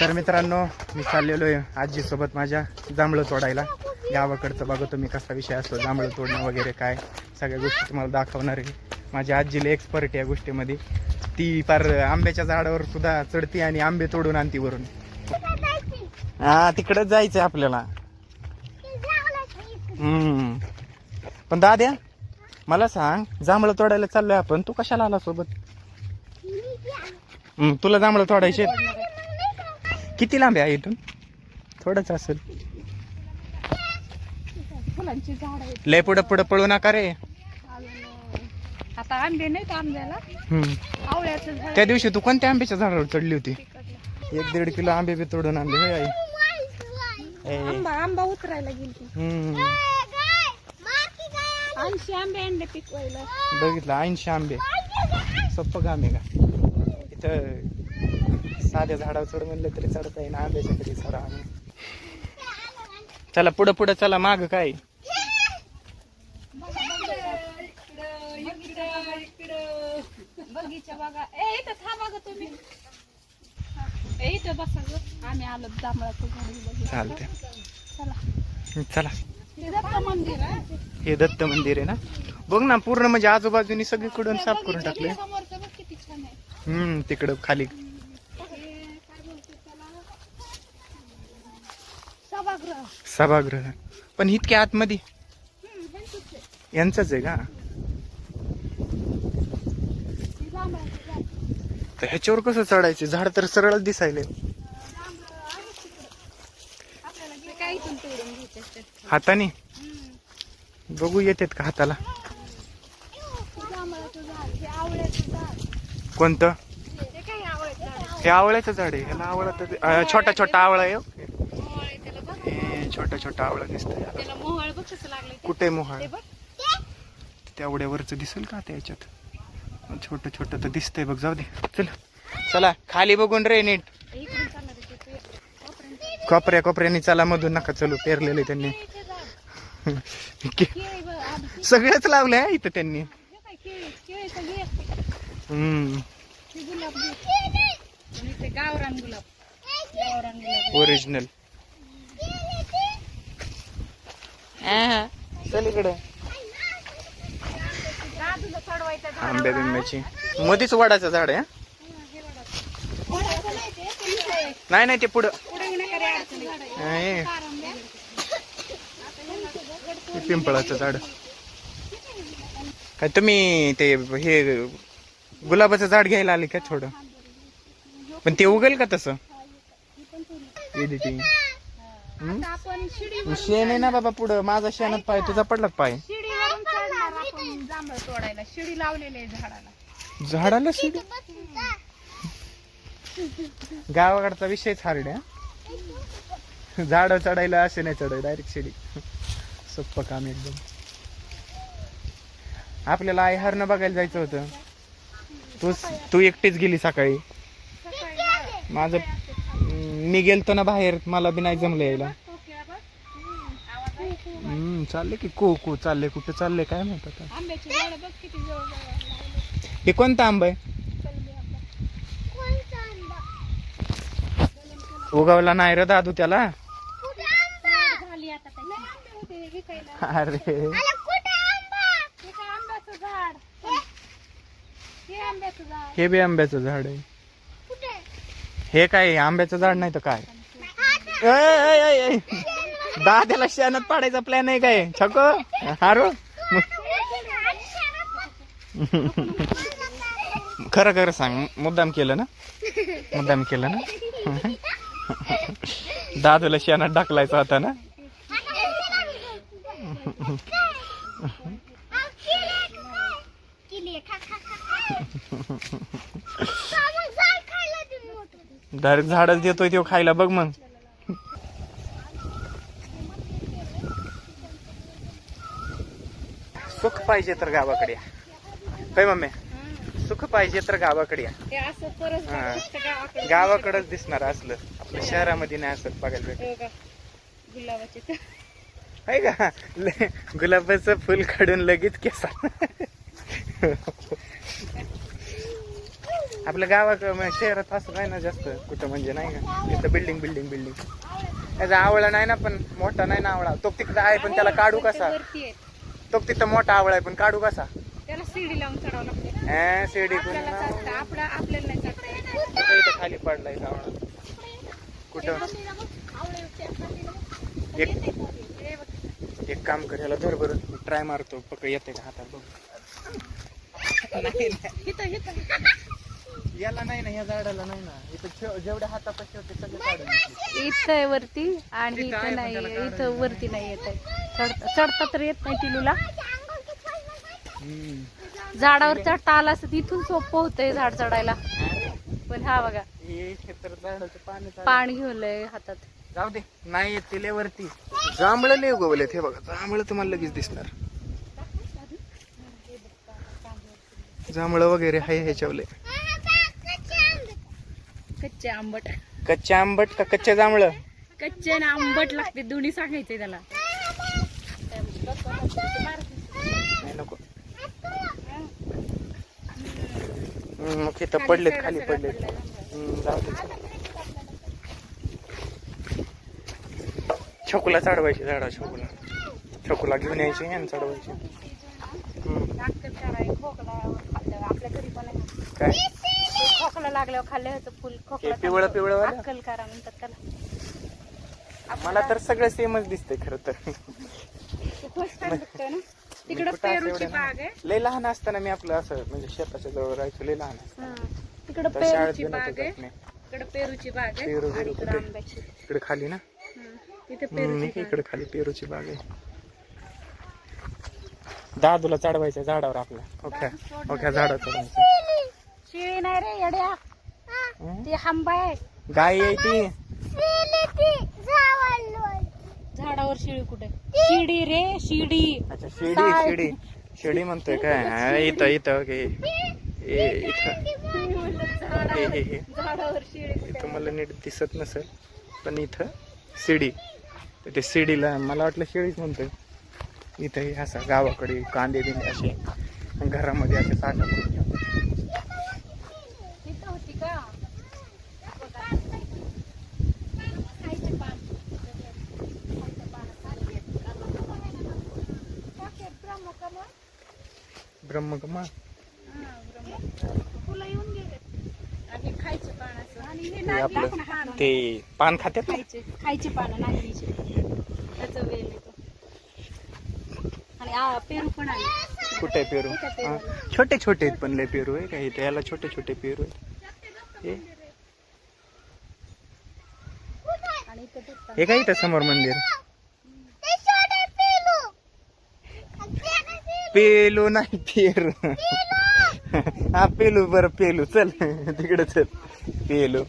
तर मित्रांनो मी चाललेलो आहे आजीसोबत माझ्या जांभळं तोडायला. गावाकडचं बघा तुम्ही कसा विषय असतो जांभळं तोडणं वगैरे काय? सगळ्या गोष्टी तुम्हाला दाखवणार आहे. माझ्या आजीला एक्सपर्ट या गोष्टीमध्ये. ती पार आंब्याच्या झाडावर सुद्धा चढती आणि आंबे तोडून आणती वरून. हा तिकडच जायचंय आपल्याला. पण दाद्या मला सांग जांभळं तोडायला चाललोय आपण तू कशाला आला सोबत? तुला जांभळं तोडायचे किती लांब आहे इथून? थोडंच असेल. फुलांची झाड आहेत. लय पुढं पुढं पळू नका रे. अजून आता आंबे नाहीत आंब्याला? हम्म. आवळ्याचं झाड. त्या दिवशी तू कोणत्या आंब्याच्या झाडावर चढली होती? तिकडलं. एक दीड किलो आंबे बी तोडून आणले होय आई? ए, आंबा आंबा उतरायला गेली हम्म. ऐंशी आंबे आणले पिकवायला. बघितलं ऐंशी आंबे. सोपं काम आहे का? इथं साध्या झाडावर चढ म्हणलं तरी चढता येईल आंब्याच्या तरी चढा आम्ही. चला पुढं पुढं चला माग काय? बगीचा बघा ए इथं थांबा ग तुम्ही ए इथं बसा ग आम्ही आलो जांभळाचं झाड चालते चला. हे दत्त मंदिर आहे हे दत्त मंदिर आहे ना? बघ ना पूर्ण म्हणजे आजूबाजूनी सगळीकडून साफ करून टाकले समोरचं बघ किती छान आहे हम्म तिकडं खाली हे काय बोलते त्याला सभागृह. पण इतक्या आतमध्ये? यांचाच आहे का? तर ह्याच्यावर कसं चढायचं? झाड तर सरळच दिसायले. हाताने? बघू येतात का हाताला? कोणतं? हे आवळ्याचं झाड आहे. ह्याला आवळा छोटा छोटा आवळा आहे हो. मोहळ आहे त्याला बघ आवळा दिसतोय त्याला मोहळ बघ कसं लागले कुठे मोहाळ? ते बघ. तेवढ्यावरच दिसेल का त्याच्यात छोट छोट तर दिसतंय बघ जाऊ दे. चल. चला खाली बघून रे नीट. इकडून चालणार आहे ते. ते कोपऱ्यात. कोपऱ्या कोपऱ्यानी चला मधून नका चलू पेरलेले त्यांनी. केळीचे झाड. के- केळी बघ, आधी. सगळ्याच लावलंय हा इथं त्यांनी. हे काय केळी केळीचं घे हम्म. हे गुलाब घे. आणि ते गावरान गुलाब. गावरान गुलाब. ओरिजिनल चल इकडे. आंब्या बिंब्याची. मधीच वडाचं झाड आहे हा? नाही नाही ते पुढं. पिंपळाचं झाड. काय तुम्ही ते हे गुलाबाचं झाड घ्यायला आले का थोडं? पण ते उगेल का तसं? एडिटिंग आता आपण शिडी शेण आहे ना बाबा पुढं. माझा शेणात पाय तुझा पडला का पाय? शिडीवरून चढणार आपण जांभळ तोडायला. शिडी लावलेली आहे झाडाला. झाडाला शिडी? गावाकडचा विषयच हार्ड आहे झाड चढायला असे नाही चढाय डायरेक्ट शिडी. सोप्पं काम एकदम. आपल्याला आई हरणं बघायला जायचं होतं. तू तू एकटीच गेली सकाळी. सकाळी. माझं मी गेलतो ना बाहेर मला बी नाही जमलं यायला. हम्म. चालले की को को चालले कुठं चालले काय माहीत आता. आंब्याची झाड बघ किती जवळ जवळ लावले. हे कोणता आंबा आहे? उगवला नाही रे दादू त्याला. झाली आता त्याची. अरे. हे काय आंब्याचं झाड? हे आंब्याचं झाड. हे बी आंब्याचं झाड आहे. हे काय आंब्याचं झाड नाही तर काय? ऐ, दाद्याला शेणात पाडायचा प्लॅन आहे काय? छको. हारो. खरं खरं सांग. मुद्दाम केलं ना? मुद्दाम केलं ना? दादूला शेणात ढकलायचा होता ना? डायरेक्ट झाडच देतोय तो खायला बघ मग. सुख पाहिजे तर गावाकडे या. काय मम्मी? सुख पाहिजे तर गावाकडे हा. गावाकडच दिसणार असलं. आपल्या शहरामध्ये नाही असत बघायला भेट हे गुलाबाचे. आहे का? ल- गुलाबाचं फुल काढून लगेच केसा आपल्या गावात म्हणजे शहरात असं नाही ना जास्त. कुठं म्हणजे नाही का? इथं बिल्डिंग बिल्डिंग बिल्डिंग त्याचा आवळा नाही ना पण मोठा नाही ना आवळा. तो तिकडं आहे पण त्याला काढू कसा? वरती आहे. तो तिथं मोठा आवळा आहे पण काढू कसा? त्याला सीडी लावून चढावं लागते. अं, शिर्डी आपल्याला चढता आपला आपल्याला नाही चढता येत. कुठं इथं खाली पडलाय आवळा. कुठं? एक हे बघ. एक काम कर याला धर बरं. ट्राय मारतो. पक येते का हातात बघ. नाही नाही. इथं इथं. याला नाही ना या झाडाला नाही ना. इथं जेवढ्या हातापाशी होते सगळे काढून घेतले. इथं आहे वरती आणि इथं नाही इथं वरती नाही येत आहे. चढता चढता तर येत नाही हम्म. झाडावर चढता आला असं तिथून सोपं होतंय झाड चढायला. पण हा बघा हे क्षेत्र झाडाचं पाणी चालू. हातात. जाऊ दे नाही येत तिले वरती. जांभळं लय उगवलेत हे बघा जांभळं तुम्हाला लगेच दिसणार. जांभळं वगैरे हाय ह्याच्यावले. कच्चे आंबट. कच्चे आंबट का कच्चे जांभळं? कच्चे आणि आंबट लागते दोन्ही सांगायचे त्याला. नाही नको. मग इथं पडलेत खाली पडलेत. हम्म, जाऊ दे. छकुला चढवायची झाडा छकुला. छकुला घेऊन यायची आणि चढवायची. हम्म, आपल्या घरी पण आहे. काय? खोकला लागल्यावर खाल्लं ह्याचं फुल खोकला हे पिवळं पिवळं वालं? अक्कल करा म्हणतात त्याला. मला तर सगळं सेमच दिसतंय खरं तर. ते खूप छान दिसतंय ना? तिकडे मी कुठं असं पेरूची एवढं बाग नाही. आहे. लय लहान असताना मी आपलं असं म्हणजे शेताच्या जवळ राहायचो लय लहान असताना. तिकडे तर शाळेत पेरूची गेलो बाग होतो आहे. जात नाही. इकडे पेरूची बाग आहे. पेरू आणि बिरू इकडे कुठे? आंब्याची. इकडे खाली ना. तिथे हम्म, पेरूची मी बाग इकडे खाली पेरूची बाग आहे. दादूला चढवायचं झाडावर आपल्या ओख्या ओख्या झाडावर चढवायचं. शिळी नाही रे येड्या. हं? ती आंबा आहे. गाय आहे ती. झाडावर शिळी कुठे? शिडी रे शिडी. अच्छा शिडी. शिडी. शिडी म्हणतोय काय? हा, इथं इथं ओके. ए, इथं. हे हे हे झाडावर शिळी कुठे? इथं मला नीट दिसत नसेल पण इथं शिडी. तर ते शिडीला मला वाटलं शिडीच म्हणतोय. इथं हे असं गावाकडे कांदे बिंदे असे घरामध्ये असे साठा करून ठेवतात. तिथं होती का खायचे पान. खायचे पान. ब्रह्मकमा ब्रह्म. फुलं येऊन गेले आणि खायचे पान असं आणि हे ते आपलं पान. ते पान खात्यात ना खायचे खायचे पानं नागलीचे वेल येतो आणि आ, पेरू पण आहे कुठे पेरू हा. छोटे छोटे आहेत पण लय पेरू आहे का त्याला याला छोटे छोटे पेरू आहेत हे आणि इथं हे काय इथं समोर मंदिर पेलू नाही पेरू. हा पेलू बरं पेलू. चल तिकडे चल. पेलू.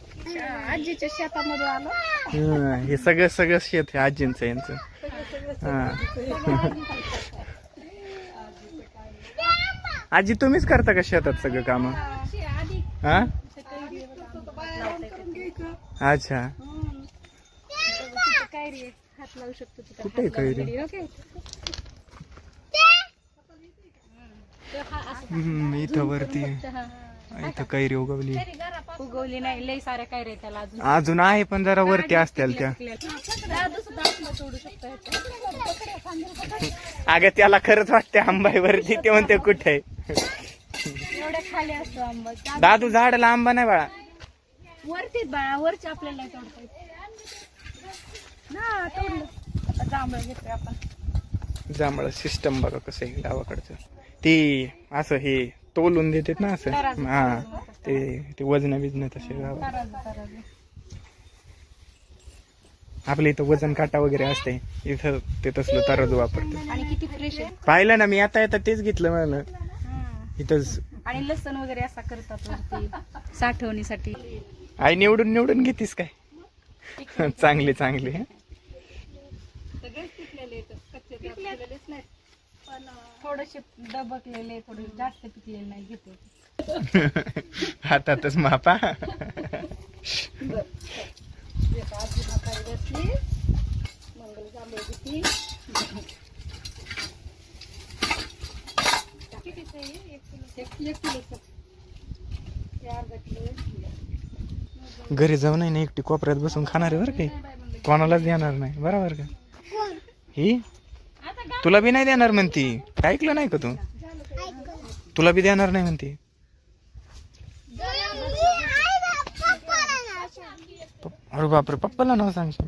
आजीच्या शेतामध्ये आलो. हा, सगळं सगळं शेत आहे आजींचं यांचं. हा. आजी तुम्हीच करता का शेतात सगळं काम? हा? अच्छा. कुठे कैरी? गेली, ओके? तो हा असं हम्म, इथं वरती. इथं कैरी उगवली उगवली नाही लय साऱ्या आहेत त्याला अजून. अजून आहे पण जरा वरती असतील त्या. दादू सुद्धा आपलं तोडू शकतो ह्याच्यात. अगं त्याला खरंच वाटते आंबाई वरती ते म्हणते कुठे? आहे एवढ्या खाली असतो आंबा. दादू- दादू झाडाला आंबा नाही बाळा. वरतीच बाळा वरची आपल्याला नाही तोडता येत. ना तोडलं. आता जांभळं घेतोय आपण. जांभळं सिस्टम बघा कसं आहे गावाकडचं. ती असं हे तोलून देतात ना असं. हा. ते ते वजन बिजन तसे आपल्या इथं वजन काटा वगैरे असते इथं ते तसलं तराजू वापरते पाहिलं ना मी आता येता तेच घेतलं मला. इथंच. आणि लसण वगैरे असा करतात साठवणीसाठी. आई निवडून निवडून घेतीस काय? चांगली चांगली. थोडेसे दबकलेले थोडे जास्त पिकलेले नाही घेते. हातातच मापा. एक म्हातारी बसली मंगल किती कितीचं आहे एक किलो एक एक किलोचं अर्धा किलो घरी जाऊन आहे ना एकटी कोपऱ्यात बसून खाणार आहे बरं काही कोणालाच देणार नाही. बरोबर का? ही? तुला बी नाही देणार म्हणती. ऐकलं नाही का तू? तुला बी देणार नाही म्हणती. अरे बापरे पप्पाला नाव सांगशील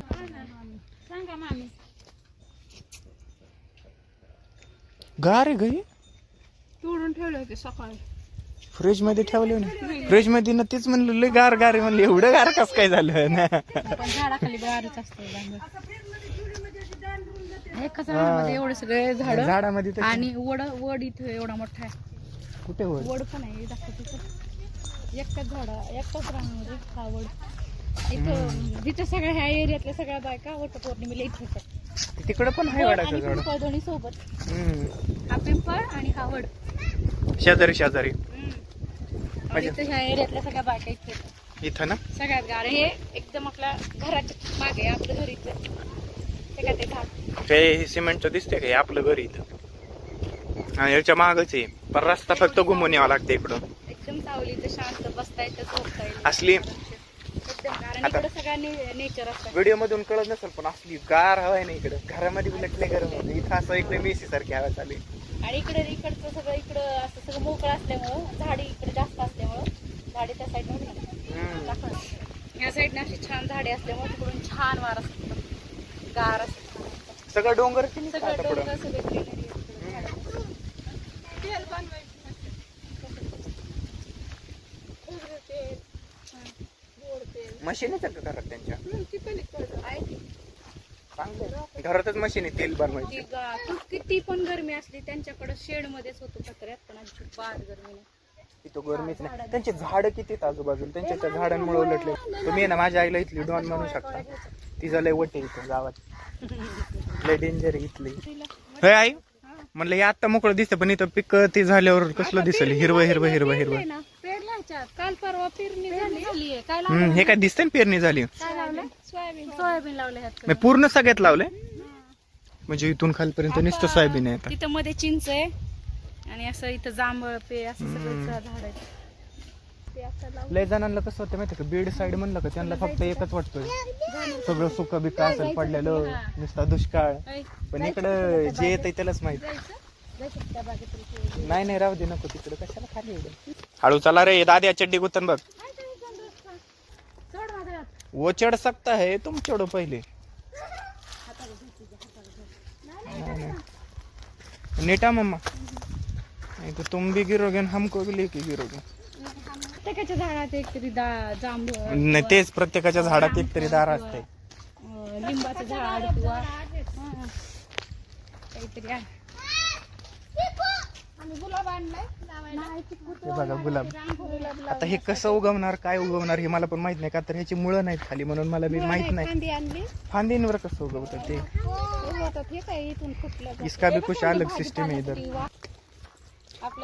गार आहे गई तोडून ठेवले होते सकाळी. फ्रीजमध्ये ठेवले ना फ्रीजमध्ये ना तेच म्हणलं गार गार म्हणलं एवढं गार कस काय झालं? ना पण झाडाखाली गारच असतं एका झाडामध्ये एवढे सगळे झाड झाडामध्ये तर आणि वड वड इथं एवढा मोठा आहे. कुठे वर वड पण आहे दाखव तिथं. एकटाच झाडा एकटाच रानामध्ये हा वड. इथं जिथं सगळ्या ह्या एरियातल्या सगळ्या बायका वट पौर्णिमेला इथे येतात. तिकडं पण आहे वड वडाचं आणि झाड. पिंपळ दोन्ही सोबत. हम्म. हा पिंपळ आणि हा वड. शेजारी शेजारी. आणि म्हणजे- इथं ह्या एरियातल्या सगळ्या बायका इथे येतात. इथं ना? सगळ्यात गार हे एकदम आपल्या घराच्या मागे आपलं घर इथं. ते काय ते सिमेंटचं दिसतंय का हे आपलं घर इथं? आणि याच्या मागच आहे. पण रस्ता फक्त घुमून यावा लागते इकडून एकदम सावली इथं शांत बसता येतं झोपता येईल असली आता- नेचर असतं. व्हिडिओ मधून कळत नसेल पण असली गार हवा आहे ना इकडं. घरामध्ये उलटले गरम होते इथं असं इकडे मेसी सारखी हवा चालली आणि इकडे इकडचं सगळं इकडं असं सगळं मोकळं असल्यामुळं झाडी इकडे जास्त असल्यामुळं झाडी त्या हम्म. या साईडने अशी छान झाडे असल्यामुळे तिकडून छान वारा सुटतो गार असं. सगळं डोंगर की नाही सगळं आता पुढं डोंगर सगळं ग्रीनरी मशीनच आहे का घरात त्यांच्या? चांगलं घरातच मशीन आहे तेल बनवायची. ती गा- तू किती पण गरमी असली त्यांच्याकडे शेड मध्येच होतो पत्र्यात पण अजिबात गरमी नाही. इथं गरमीच नाही. त्यांचे झाड किती आहेत आजूबाजूला? त्यांच्या त्या झाडांमुळे उलटले. तुम्ही आहे ना माझ्या आईला इथली डॉन म्हणू शकता. तिचं लय वटे इथं गावात. लय डेंजर इथली. होय आई म्हणलं हे आता मोकळं दिसतं पण इथं पिक ते झाल्यावर कसलं दिसेल? हिरवं हिरवं हिरवं हिरवं. ना काल परवा पेरणी झाली. काय हम्म, हे काय दिसतंय ना पेरणी झाली? काय सोयाबीन सोयाबीन. लावले ह्यात मी पूर्ण सगळ्यात लावलंय? म्हणजे इथून खालपर्यंत नुसतं सोयाबीन आहे आता. तिथं मध्ये चिंच आहे आणि असं इथं जांभळ पे असं सगळं झाड आहे. लय जणांना कसं होतं माहिती का? बीड साईड म्हणलं का त्यांना फक्त एकच वाटतोय. सगळं सुक बिका असेल पडलेलं नुसता दुष्काळ. पण इकडं जे येत त्यालाच माहीत. तरी. नाही नाही राहू दे नको तिकडं. कशाला खाली एवढं हळू चला रे दाद्या चड्डी गुतन बघ. वो चढ़ सकता है तुम चढ़ो पहले। नेटा मम्मा. नहीं तो तुम भी गिरोगे न हमको भी लेके गिरोगे. प्रत्येकाच्या झाडात एक तरी जांभूळ नाही तेच प्रत्येकाच्या झाडात एक तरी दार असते. अं, लिंबाचं झाड किंवा हां, काहीतरी आहे. हे बघा गुलाब. आता हे कसं उगवणार काय उगवणार हे मला पण माहीत नाही का तर ह्याची मुळं नाहीत खाली म्हणून मला बी माहीत नाही. कांदी आणली. फांदींवर कसं उगवतं ते? उगवतात. हे काय इथून फुटलं इसका भी कुछ अलग सिस्टम है इधर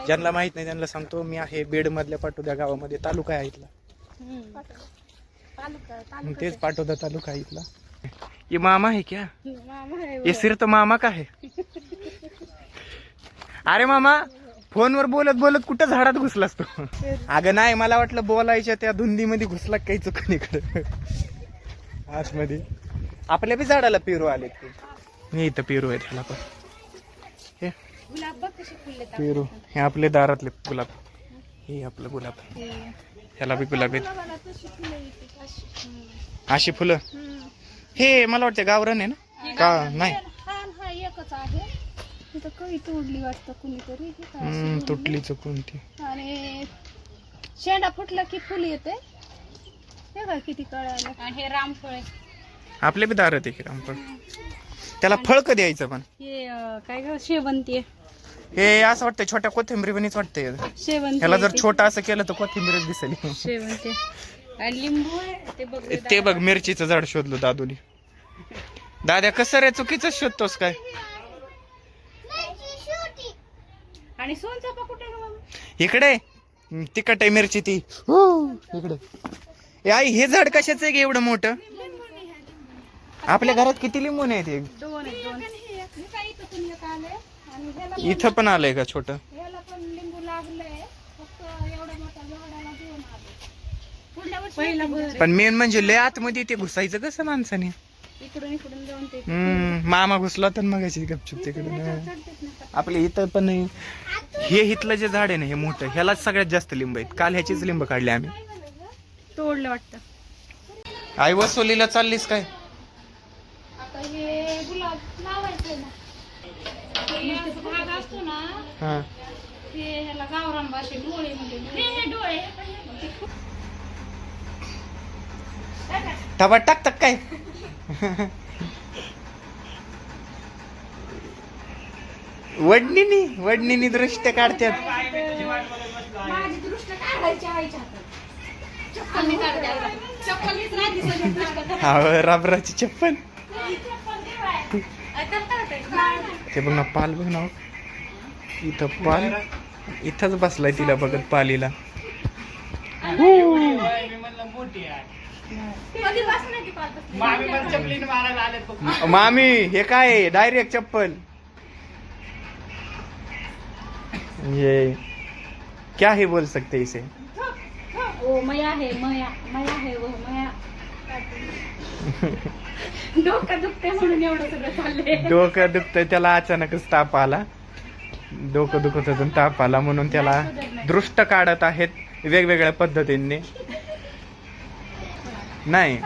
ज्यांना माहीत नाही त्यांना सांगतो मी आहे बेड मधल्या पाटोद्या गावामध्ये तालुका आहे इथला. मग तेच पाटोदा तालुका आहे इथला. ये मामा है क्या? मामा आहे ये सिर्फ मामा का है अरे मामा फोनवर बोलत बोलत कुठं झाडात घुसलास तू? अगं नाही मला वाटलं बोलायच्या त्या धुंदीमध्ये घुसला काही चुकून इकडं? आतमध्ये. आपल्या बी झाडाला पेरू आले मी इथं पेरू आहे त्याला पण. गुलाब बघ कसे फुलले पेरू. हे आपले दारातले गुलाब. हे आपलं गुलाब. ह्याला बी गुलाब आहेत. अशी. फुलं? हे मला वाटतं गावरण आहे ना? का? नाही. हा हा एकच आहे. तिथं कळी तोडली वाटतं कुणीतरी. हे काय हम्म, अशी तोडली. तुटली चुकून ती आणि शेंडा फुटला की फुल येते. हे काय किती कळालं. आणि हे रामफळ आहे. आपले बी दारात आहे की रामफळ. त्याला फळ कधी यायचं पण? हे अं, काय ग शेवंती आहे. हे असं वाटतं छोट्या कोथिंबीरवणीच वाटतंय. शेवंती ह्याला जर. छोटा असं केलं तर कोथिंबीरच दिसेल. शेवंती. आणि लिंबू आहे ते बघ ते बघ मिरचीचं झाड शोधलं दादूनी. दाद्या कसं रे चुकीचं शोधतोस काय? आणि सोनचापा कुठे आहे गं मामा? इकडे. तिखट आहे मिरची ती. हो, इकडे. ए आई हे झाड कशाचं आहे गे एवढं मोठं? आपल्या घरात किती लिंबून आहेत हे? दोन आहेत दोन मी काय इथं तुम्ही एक आले आणि इथं पण आलंय का छोट? ह्याला पण लिंबू लागलंय. फक्त झाडाला घेऊन आले पण मेन म्हणजे लय आतमध्ये ते घुसायचं कसं माणसाने? इकडून इकडून जाऊन ते हम्म मामा घुसला तर मग गपचूप तिकडून. आपल्या इथं पण नाही. हे इथलं जे झाड आहे ना हे मोठं ह्यालाच सगळ्यात जास्त लिंब आहेत. काल ह्याचीच लिंब काढले आम्ही. तोडलं वाटतं. आई वसुलीला चाललीस काय? आता हे गुलाब लावायचं ना. भाग असतो ना हा. ते ह्याला गावरान भाषेत डोळे म्हणजे डोळे टबा टाकतात काय? वडणीनी वडणीनी दृष्ट काढतात माझी दृष्ट काढायची आईच्या हातात. चप्पल काढते चप्पल राहते सगळी दृष्ट हा राबराची चप्पल ते बघ ना पाल बघ ना. इथं पाल इथंच बसलाय तिला बघत पालीला. मामी हे काय डायरेक्ट चप्पल. ये. क्या हे बोल सकते इसे? ओ मया है मया मया है वो मया. डोकं दुखते म्हणून एवढं सगळं चाललंय. डोकं दुखतंय त्याला अचानकच ताप आला. डोकं दुखत होतं ताप आला म्हणून त्याला दृष्ट काढत आहेत वेगवेगळ्या पद्धतीने. नाही.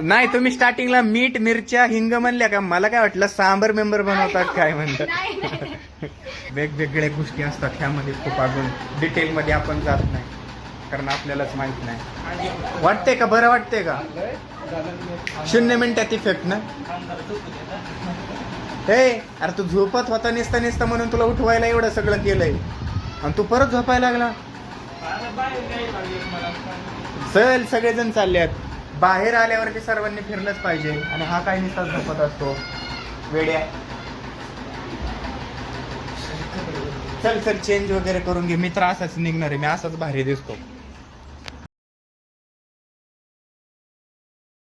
नाही तुम्ही स्टार्टिंगला मीठ मिरच्या हिंग म्हणल्या का? मला काय वाटलं सांबर मेंबर बनवतात काय म्हणतात? वेगवेगळ्या गोष्टी असतात ह्यामध्ये खूप अजून डिटेल मध्ये आपण जात नाही. कारण आपल्यालाच माहीत नाही. वाटते का? बरं वाटते का? शून्य मिनिटात इफेक्ट ना? हे अरे तू झोपत होता निसता निसता म्हणून तुला उठवायला एवढं सगळं केलंय. आणि तू परत झोपायला लागला? चल सगळेजण चाललेत बाहेर आल्यावरती सर्वांनी फिरलंच पाहिजे. आणि हा काय निसा झोपत असतो. वेड्या. चल चल चेंज वगैरे करून घे. मी तर असाच निघणार आहे. मी असाच भारी दिसतो.